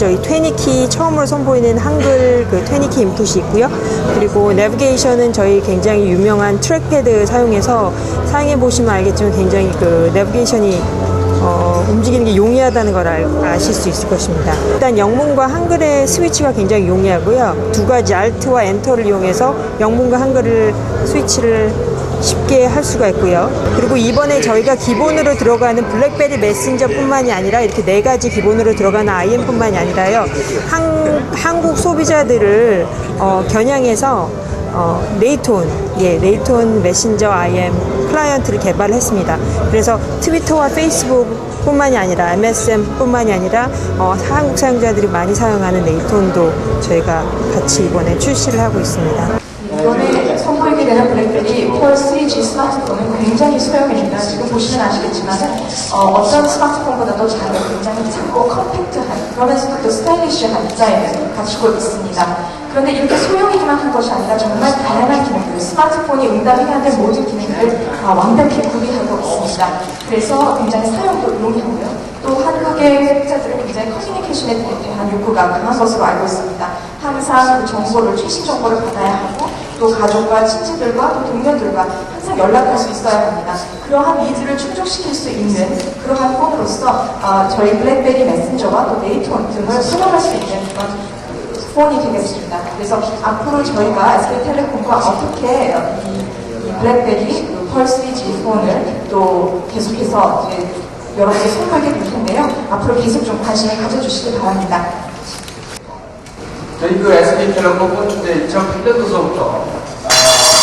저희 20키 처음으로 선보이는 한글 그 20키 인풋이 있고요. 그리고 내비게이션은 저희 굉장히 유명한 트랙패드 사용해서 사용해 보시면 알겠지만 굉장히 그 내비게이션이 어, 움직이는 게 용이하다는 걸 알, 아실 수 있을 것입니다. 일단 영문과 한글의 스위치가 굉장히 용이하고요. 두 가지 Alt와 Enter를 이용해서 영문과 한글을 스위치를 쉽게 할 수가 있고요. 그리고 이번에 저희가 기본으로 들어가는 블랙베리 메신저뿐만이 아니라 이렇게 네 가지 기본으로 들어가는 IM뿐만이 아니라요. 한, 한국 소비자들을 어, 겨냥해서 어, 네이톤, 예, 네이톤 메신저 IM 클라이언트를 개발했습니다. 그래서 트위터와 페이스북 뿐만이 아니라 MSN 뿐만이 아니라 어, 한국 사용자들이 많이 사용하는 네이톤도 저희가 같이 이번에 출시를 하고 있습니다. 이번에 선보이게 되는 블랙베리 펄 3G 스마트폰은 굉장히 소형입니다. 지금 보시면 아시겠지만 어, 떤 스마트폰보다도 작은 굉장히 작고 컴팩트한 그러면서도 또 스타일리시한 디자인을 갖추고 있습니다. 그런데 이렇게 소형이기만 한 것이 아니라 정말 다양한 기능들, 스마트폰이 응답해야 될 모든 기능들을 아, 완벽히 구비하고 있습니다. 그래서 굉장히 사용도 용이하고요. 또 한국의 소비자들은 굉장히 커뮤니케이션에 대한 욕구가 강한 것으로 알고 있습니다. 항상 그 정보를, 최신 정보를 받아야 하고 또 가족과 친지들과 또 동료들과 항상 연락할 수 있어야 합니다. 그러한 니즈를 충족시킬 수 있는 그러한 폰으로서 어, 저희 블랙베리 메신저와 또 네이트원 등을 활용할 수 있는 그런 그 폰이 되겠습니다. 그래서 앞으로 저희가 SK텔레콤과 어떻게 이, 이 블랙베리 그펄 3G 폰을 또 계속해서 이제 여러분께 선보이게 될 텐데요. 앞으로 계속 좀 관심을 가져주시기 바랍니다. 저희 그 SK텔레콤은 이제 2008년도서부터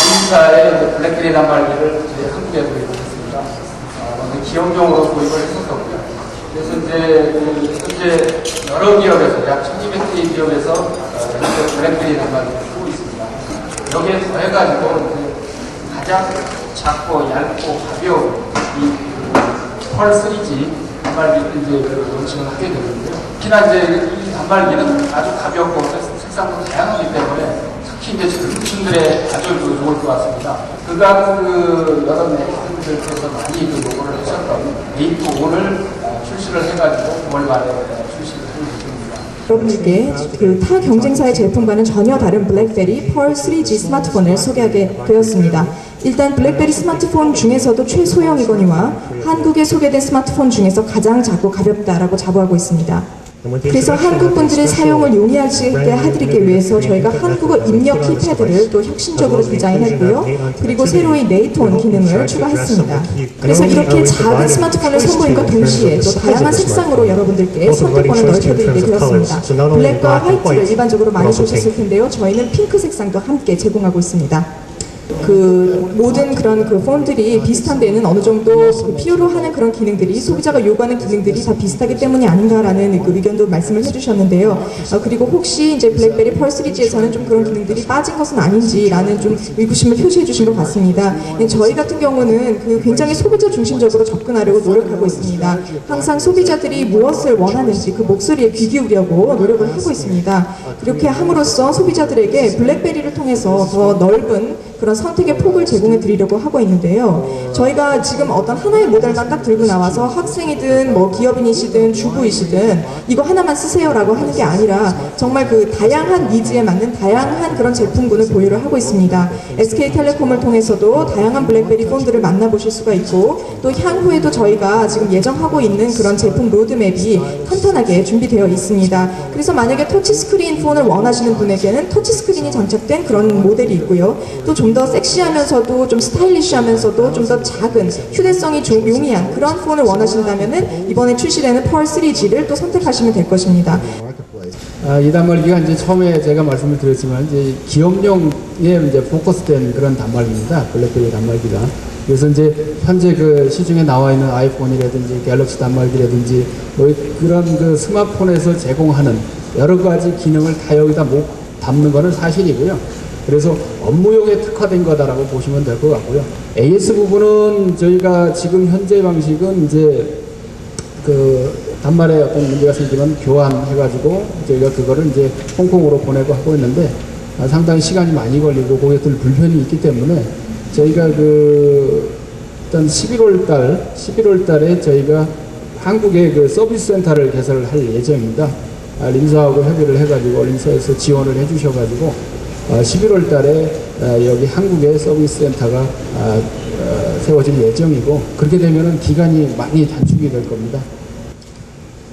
인스타에 블랙베리 단말기를 저희 한국에 도입을 했습니다. 어, 기업용으로 도입을 했었고요. 그래서 이제 그 현재 여러 기업에서 약 1200개 기업에서 어, 현재 블랙베리 단말기를 쓰고 있습니다. 여기에 더해가지고 가장 작고 얇고 가벼운 이펄 3G 단말기를 이제 그 론칭을 하게 되는데요. 특히나 이제 이 단말기는 아주 가볍고 색- 색상도 다양하기 때문에 특히 이제 젊은 층들의 아주 그 좋을 것 같습니다. 그간 그 여러 네티즌들께서 많이 그 요구를 하셨던 네이트 5를 출시를 해가지고 9월 말에 출시를 할 예정입니다. 여러분들께 그타 경쟁사의 제품과는 전혀 다른 블랙베리 펄 3G 스마트폰을 소개하게 되었습니다. 일단 블랙베리 스마트폰 중에서도 최소형이거니와 한국에 소개된 스마트폰 중에서 가장 작고 가볍다라고 자부하고 있습니다. 그래서 한국 분들의 사용을 용이하게 해드리기 위해서 저희가 한국어 입력 키패드를 또 혁신적으로 디자인했고요. 그리고 새로운 네이트온 기능을 추가했습니다. 그래서 이렇게 작은 스마트폰을 선보임과 동시에 또 다양한 색상으로 여러분들께 선택권을 넓혀드리게 되었습니다. 블랙과 화이트를 일반적으로 많이 보셨을 텐데요. 저희는 핑크 색상도 함께 제공하고 있습니다. 그 모든 그런 그 폰들이 비슷한 데는 어느 정도 그 필요로 하는 그런 기능들이 소비자가 요구하는 기능들이 다 비슷하기 때문이 아닌가라는 그 의견도 말씀을 해주셨는데요. 어, 그리고 혹시 이제 블랙베리 펄 3G에서는 좀 그런 기능들이 빠진 것은 아닌지라는 좀 의구심을 표시해 주신 것 같습니다. 네, 저희 같은 경우는 그 굉장히 소비자 중심적으로 접근하려고 노력하고 있습니다. 항상 소비자들이 무엇을 원하는지 그 목소리에 귀 기울이려고 노력을 하고 있습니다. 이렇게 함으로써 소비자들에게 블랙베리를 통해서 더 넓은 그런 선택의 폭을 제공해 드리려고 하고 있는데요. 저희가 지금 어떤 하나의 모델만 딱 들고 나와서 학생이든 뭐 기업인이시든 주부이시든 이거 하나만 쓰세요라고 하는 게 아니라 정말 그 다양한 니즈에 맞는 다양한 그런 제품군을 보유를 하고 있습니다. SK텔레콤을 통해서도 다양한 블랙베리 폰들을 만나보실 수가 있고 또 향후에도 저희가 지금 예정하고 있는 그런 제품 로드맵이 탄탄하게 준비되어 있습니다. 그래서 만약에 터치스크린 폰을 원하시는 분에게는 터치스크린이 장착된 그런 모델이 있고요. 또좀 더 섹시하면서도 좀 스타일리시하면서도 좀 더 작은 휴대성이 좀 용이한 그런 폰을 원하신다면은 이번에 출시되는 펄 3G를 또 선택하시면 될 것입니다. 아, 이 단말기가 이제 처음에 제가 말씀을 드렸지만 이제 기업용에 이제 포커스된 그런 단말기입니다. 블랙베리 단말기가. 그래서 이제 현재 그 시중에 나와 있는 아이폰이라든지 갤럭시 단말기라든지 뭐 그런 그 스마트폰에서 제공하는 여러 가지 기능을 다 여기다 못 담는 거는 사실이고요. 그래서 업무용에 특화된 거다라고 보시면 될 것 같고요. AS 부분은 저희가 지금 현재 방식은 이제 그 단말에 어떤 문제가 생기면 교환해가지고 저희가 그거를 이제 홍콩으로 보내고 하고 있는데 아, 상당히 시간이 많이 걸리고 고객들 불편이 있기 때문에 저희가 그 일단 11월 달 11월 달에 저희가 한국에 그 서비스 센터를 개설할 예정입니다. 아, 린서하고 협의를 해가지고 린서에서 지원을 해주셔가지고 11월 달에 아, 여기 한국에 서비스 센터가 아, 어, 세워질 예정이고 그렇게 되면은 기간이 많이 단축이 될 겁니다.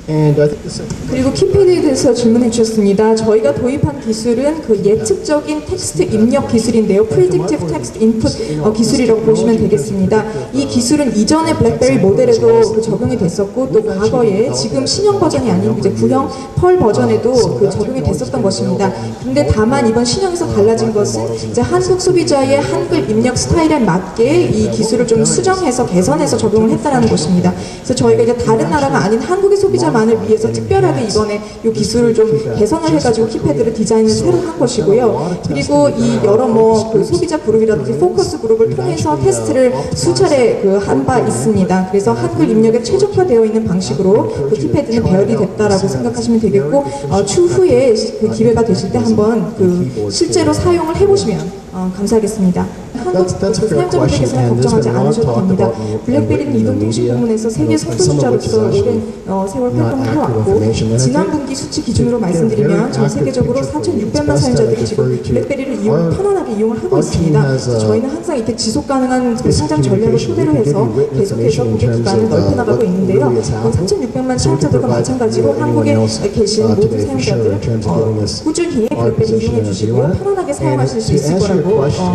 The second 그리고 키패드에 대해서 질문해 주셨습니다. 저희가 도입한 기술은 그 예측적인 텍스트 입력 기술인데요. Predictive Text Input 어, 기술이라고 보시면 되겠습니다. 이 기술은 이전의 블랙베리 모델에도 그 적용이 됐었고 또 과거에 지금 신형 버전이 아닌 이제 구형 펄 버전에도 그 적용이 됐었던 것입니다. 근데 다만 이번 신형에서 달라진 것은 이제 한국 소비자의 한글 입력 스타일에 맞게 이 기술을 좀 수정해서 개선해서 적용을 했다는 것입니다. 그래서 저희가 이제 다른 나라가 아닌 한국의 소비자 만을 위해서 특별하게 이번에 이 기술을 좀 개선을 해가지고 키패드를 디자인을 새로 한 것이고요. 그리고 이 여러 뭐 그 소비자 그룹이라든지 포커스 그룹을 통해서 테스트를 수차례 그 한 바 있습니다. 그래서 한글 입력에 최적화되어 있는 방식으로 그 키패드는 배열이 됐다라고 생각하시면 되겠고 어, 추후에 그 기회가 되실 때 한번 그 실제로 사용을 해보시면 어, 감사하겠습니다. 한국 That's- that's a 그 fair question, 사용자분들께서는 and there's 걱정하지 been 않으셔도 talked 됩니다. about 블랙베리는 in the 이동통신 media, 부문에서 세계 you know, some of which is 선두주자로서 actually 오랜 어, 세월 not 활동을 accurate 해왔고 information. And I 지난 think 분기 수치 기준으로 말씀드리면 very 전 accurate 세계적으로 picture for you, 4,600만 it's best 사용자들이 that I 지금 refer you to 블랙베리를 이용 our- 편안하게 이용을 하고 our team 있습니다. has, uh, 저희는 항상 이렇게 지속 가능한 그 this 성장 전략을 communication. 토대로 We can 해서 give you written 계속해서 information in 고객 terms 기반을 of, uh, 넓혀나가고 what 있는데요. really has 그 happened. 4,600만 So we can 사용자들과 provide 마찬가지로 한국에 anyone else, 계신 uh, 모든 today for sure 사용자들 in terms of 어, giving us 꾸준히 our 블랙베리 position 이용해 as 주시고 you want. 편안하게 And 사용하실 수 to 있을 answer your 거라고 어, question,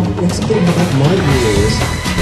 약속드립니다. my view is